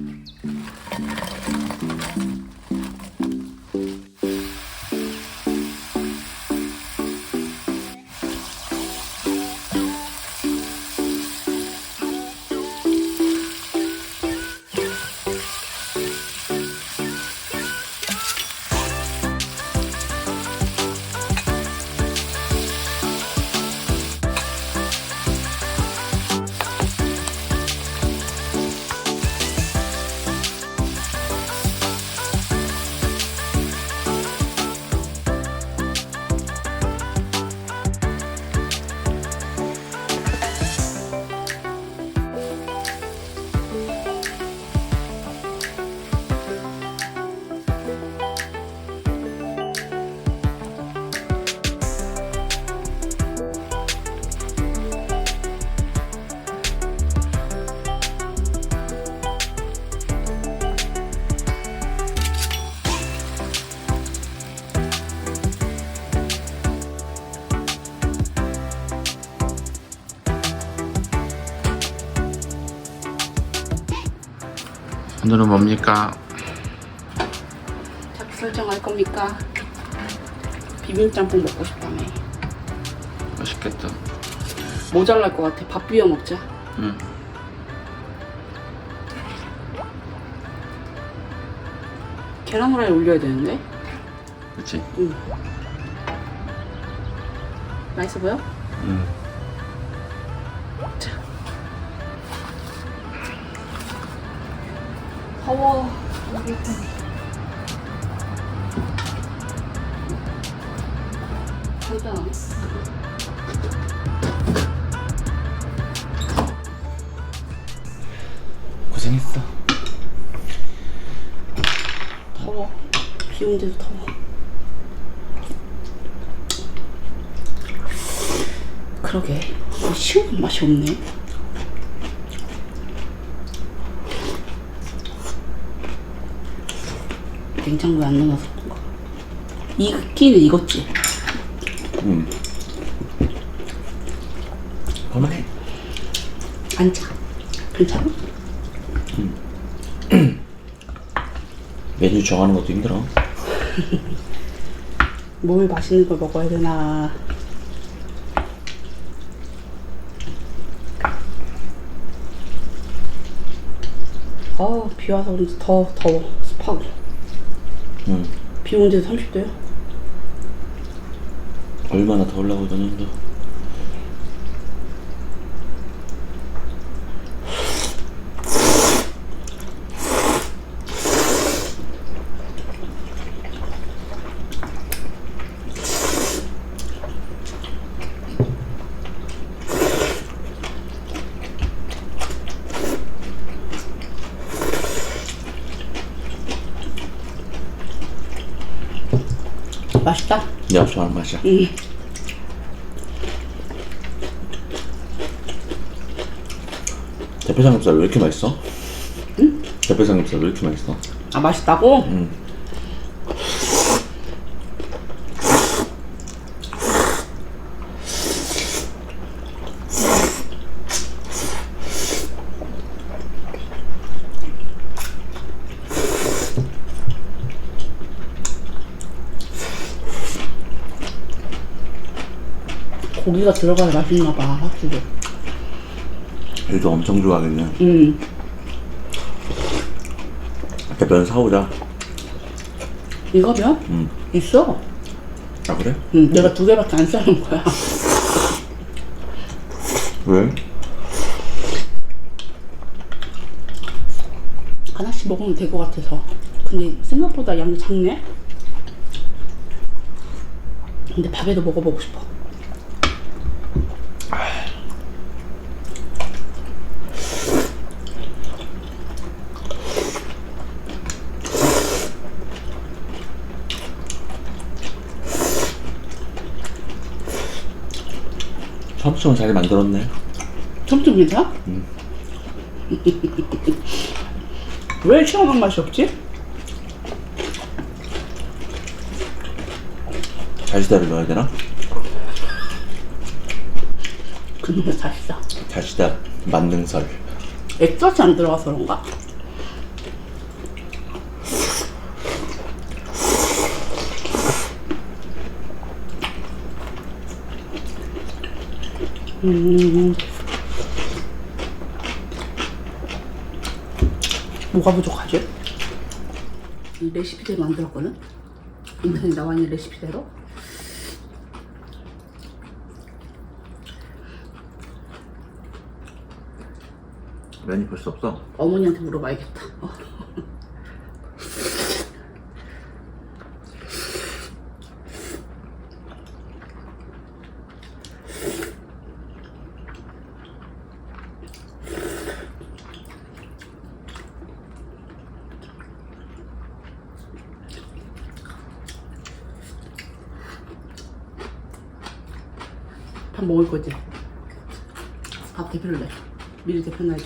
Hum. 오늘은 뭡니까? 자기 설정할 겁니까? 비빔짬뽕 먹고 싶다며. 맛있겠다. 모자랄 것 같아. 밥 비벼 먹자. 응. 계란 후라이 올려야 되는데. 그치? 응. 맛있어 보여? 응. 더워. 간단하네. 고생했어. 더워. 비 오는데도 더워. 그러게. 뭐 시원한 맛이 없네. 냉장고에 안 넣어놔서 그런가. 익기는 익었지? 응. 그만해. 안 차. 괜찮아? 메뉴 정하는 것도 힘들어. 뭘 맛있는 걸 먹어야 되나. 아, 비 와서 그런지 더 더워. 습하고. 응. 비 오는데도 30도요? 얼마나 더 올라고 너는도. 맛있다. 야, 좋아하는 맛이야. 응. 대패 삼겹살 왜 이렇게 맛있어? 응? 대패 삼겹살 왜 이렇게 맛있어? 아, 맛있다고? 응. 고기가 들어가야 맛있나 봐, 확실히. 애도 엄청 좋아하겠네. 응. 대패는 사오자. 이거면? 응. 있어. 아, 그래? 응, 내가 두 개밖에 안 싸는 거야. 왜? 하나씩 먹으면 될 것 같아서. 근데 생각보다 양이 작네? 근데 밥에도 먹어보고 싶어. 처음처럼 잘 만들었네. 점점 괜찮아? 왜 시원한 맛이 없지? 자시다를 넣어야 되나? 그놈의 다시다. 자시다 만능설. 액젓이 안 들어가서 그런가? 음. 뭐가 부족하지? 이 레시피대로 만들었거든? 인터넷에 나와 있는 레시피대로? 면이 벌써 없어. 어머니한테 물어봐야겠다. 어. 밥 먹을 거지? 밥 대표를 내. 미리 대표놔야지.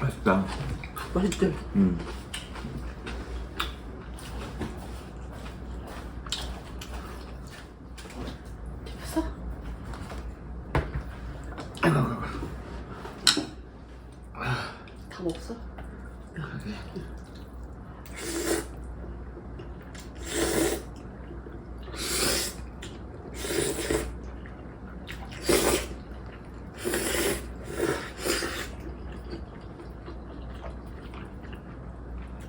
맛있다. 맛있지? 음. 됐어? 다 먹었어?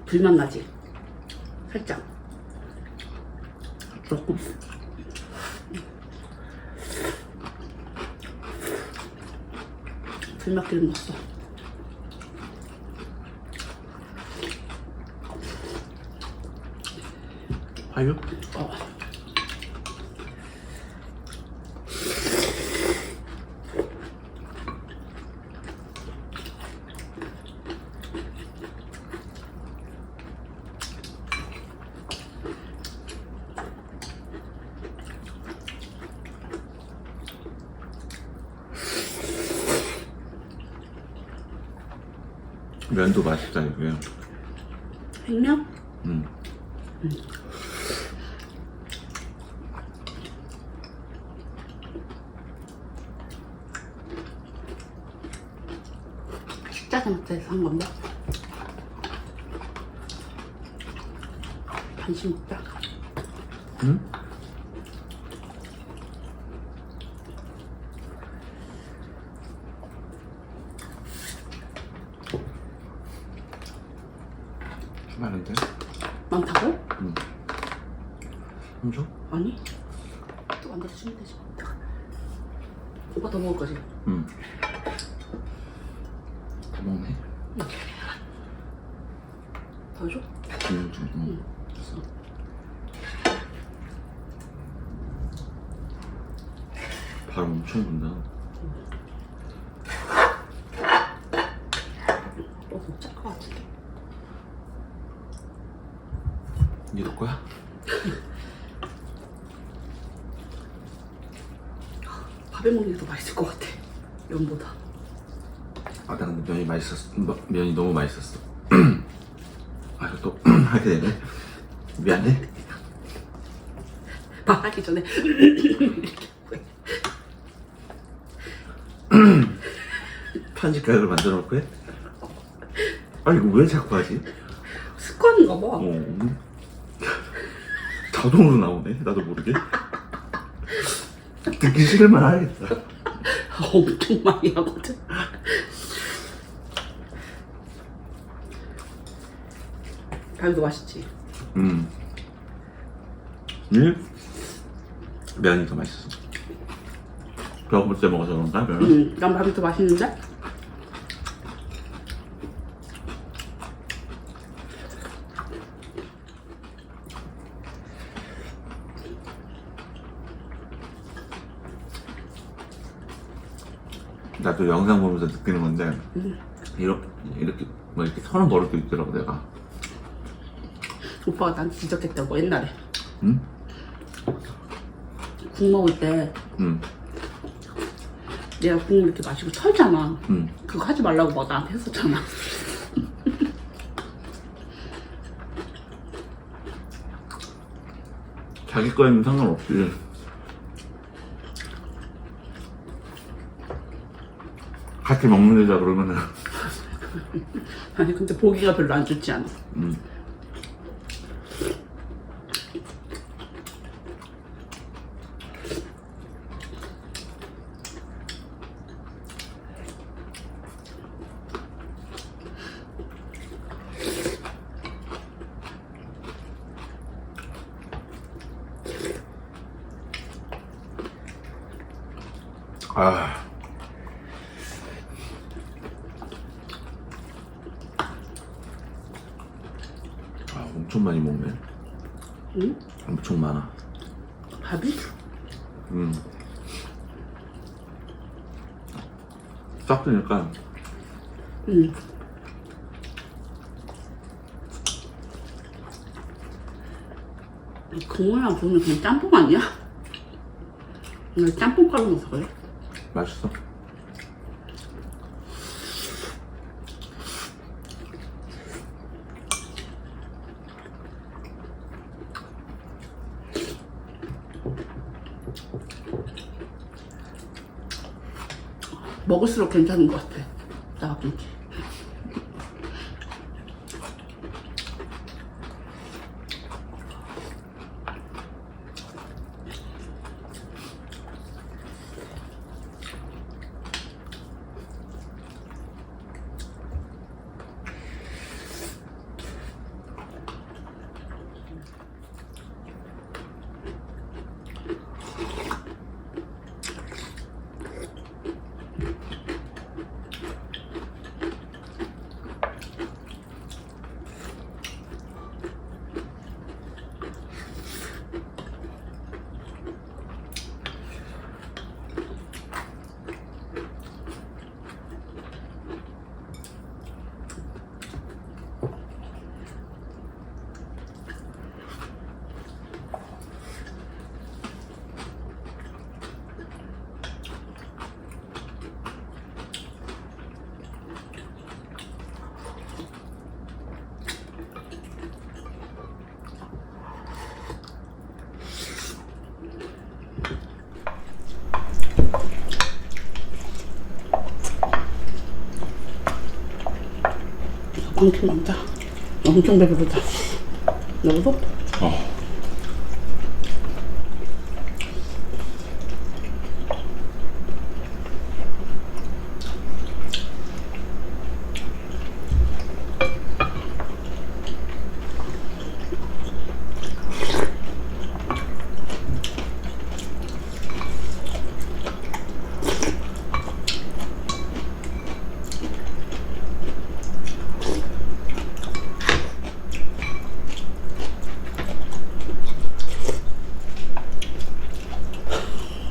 불맛 나지? 살짝. 조금. 불맛 기름 넣었어. 파육? 어. 면도 맛있다 이게. 생면? 음. 식자재마트에서 산 건데. 간식 먹자. 응? 많은데? 많다고? 응. 좀 줘? 아니. 또 앉아서 주면 되지. 오빠 더 먹을 거지? 응. 다 먹네. 더 줘? 응, 좀, 응. 됐어. 발 엄청 분다. 어, 진짜 것 같은데. 니너 거야? 밥에 먹는 게 더 맛있을 것 같아. 면보다. 아, 나 근데 면이 맛있었어. 뭐, 면이 너무 맛있었어. 아, 이거 또 하게 되네. 미안해. 말하기 전에 편집각을 만들어 놓고 해? 아, 이거 왜 자꾸 하지? 습관인가 봐. 어. 음. 자동으로 나오네. 나도 모르게. 듣기 싫으면 하겠다. 엄청 많이 하거든. 밥도 맛있지. 음. 음? 면이 더 맛있어. 배고플 때 먹어서 그런가? 면? 음, 난 밥이 더 맛있는데? 나도 영상 보면서 느끼는 건데 이렇게 이렇게 뭐 이렇게 서는 버릇도 있더라고 내가. 오빠가 난 지적했다고 옛날에 응? 국 먹을 때 응. 내가 국물 이렇게 마시고 털잖아. 응. 그거 하지 말라고 막 나한테 했었잖아. 자기 거에는 상관없지. 같이 먹는 데다 그러면은 아니 근데 보기가 별로 안 좋지 않아. 음. 아. 아, 엄청 많이 먹네. 응? 엄청 많아. 밥이? 음. 싹 뜨니까 응. 이 국물만 부으면 그냥 짬뽕 아니야? 나 짬뽕 가루 넣어서 그래. 맛있어. 먹을수록 괜찮은 것 같아. 나박김치. 광주 남자. 엄청 배부르다. 너도? 어.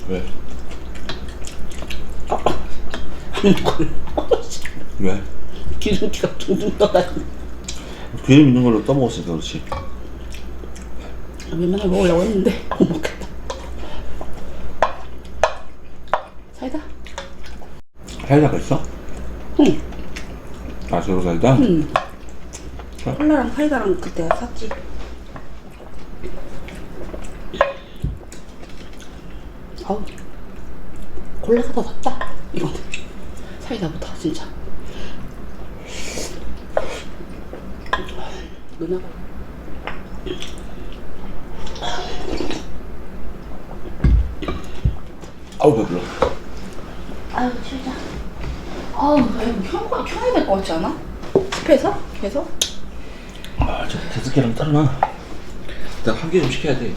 왜? 왜? 기름기가 둥둥 떠다니. 기름 있는 걸로 떠먹었으니까 그렇지. 웬만하면 먹으려고 했는데 못 먹겠다. 사이다? 사이다가 있어? 응. 아, 저로 사이다? 응. 콜라랑 사이다랑 그때 샀지. 아우. 콜라가 더 낫다. 이거는. 사이다보다 진짜. 누나가 아우, 배불러. 아유 진짜 아우 나 켜고 켜야 될 것 같지 않아? 습해서? 계속? 아, 저 대스케랑 따로 놔. 일단 한개 좀 시켜야 돼.